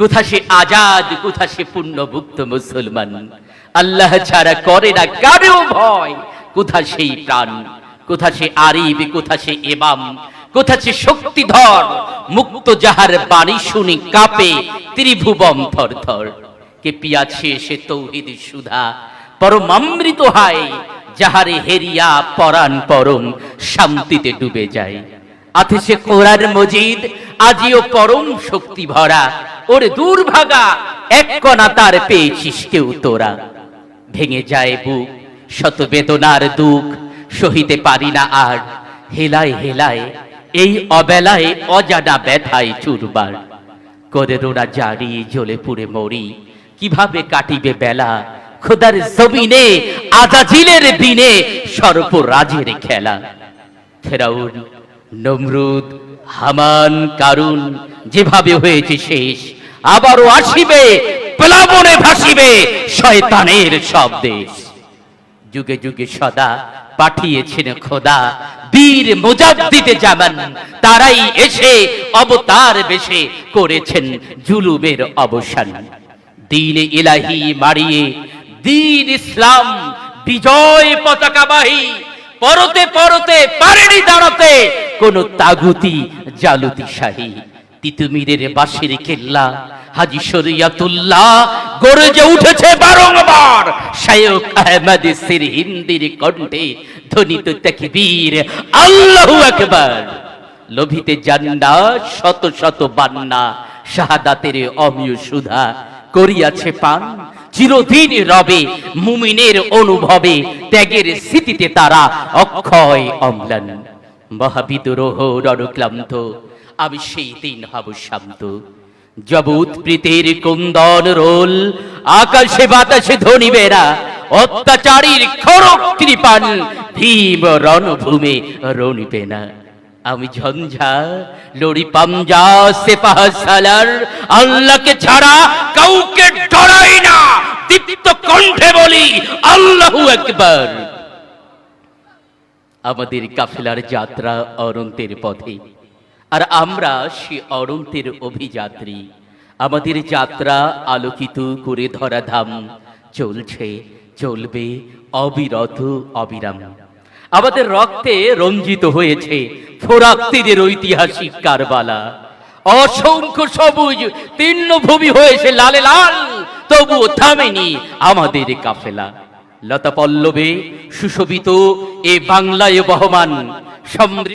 কোথা সে আজাদ, কোথা সে পুণ্যভুক্ত মুসলমান? আল্লাহ ছাড়া করে না কারও ভয়। কোথা সেই প্রাণ? কোথা সে আরিব, কোথা সে এমাম? কোথা সে শক্তিধর? মুক্ত যাহার বাণী শুনি কাপে ত্রিভুবন থর থর কে পিয়াছে সে তৌহিদ সুধা। পরমামৃত হায়, যাহারে হেরিয়া পরাণ পরম শান্তিতে ডুবে যায়। আথে সে কোরআন মজিদ আজিও পরম শক্তি ভরা। ওর দুর্ভাগা, এক কণা তার পেয়েছিস কেউ তোরা। ভেঙে যায় বুক, শত বেদনার দুঃখ, সহিতে পারি না আর। হেলায় হেলায়, এই অবেলায় অজানা ব্যথায় চুরবার। করে রোনা জারি জ্বলে পুড়ে মরি, কীভাবে কাটিবে বেলা? খোদার জমিনে, আজাজিলের দিনে সর্পরাজের খেলা। ফেরাউন নমরুদ, হামান, কারুন, যেভাবে হয়েছে শেষ, আবারও আসিবে, প্লাবনে ভাসিবে শয়তানের সব দেশ। যুগে যুগে সদা পাঠিয়েছেন খোদা, বীর মুজাদ্দিদে যাবেন তারাই এসে অবতার বেশে করেছেন জুলুমের অবসান। দিন ইলাহি মারিয়ে, দিন ইসলাম বিজয় পতাকাবাহী পরতে পরতে, পারেনি দাঁড়াতে। কোন তাগুতি জালুতি শাহী, তিতুমিরের বাঁশের কেল্লা, হাজি শরিয়াতুল্লাহ গরজে উঠেছে বারংবার। শায়ক আহমদ সির হিন্দির কণ্ঠে ধ্বনিত তাকবীর, আল্লাহু আকবার। লোভিতে জান্না শত শত বান্না, শাহাদাতের অমিয় সুধা করিয়াছে পান। চিরদিন রবে মুমিনের অনুভবে, ত্যাগের স্মৃতিতে তারা অক্ষয় অম্লান। মহাবিদুরোহ রণক্লান্ত আমি সেই দিন হব শান্ত। জবুত প্রীতির কুন্দন রোল, আকাশে বাতাসে ধনিবেরা অত্যাচারীর খড়ক কৃপান, ভীম রণভূমে রণিবে না। আমি ঝঞ্ঝা, লড়ি পামজা সেপাহ সালার। আল্লাহকে ছাড়া কাউকে ডরাই না। দীপ্ত কণ্ঠে বলি একবার আমাদের কাফেলার যাত্রা অনন্তের পথে। আর আমরা সে অনন্তের অভিযাত্রী। আমাদের যাত্রা আলোকিত করে ধরা ধাম। চলছে, চলবে অবিরত অবিরাম। আমাদের রক্তে রঞ্জিত হয়েছে ফোরাক্তিদের ঐতিহাসিক কারবালা। অসংখ্য সবুজ তীর্ণভূমি হয়েছে লালে লাল, তবুও থামেনি আমাদের কাফেলা। লতা পল্লবে সুশোভিত এ বাংলায় বহমান সমৃদ্ধ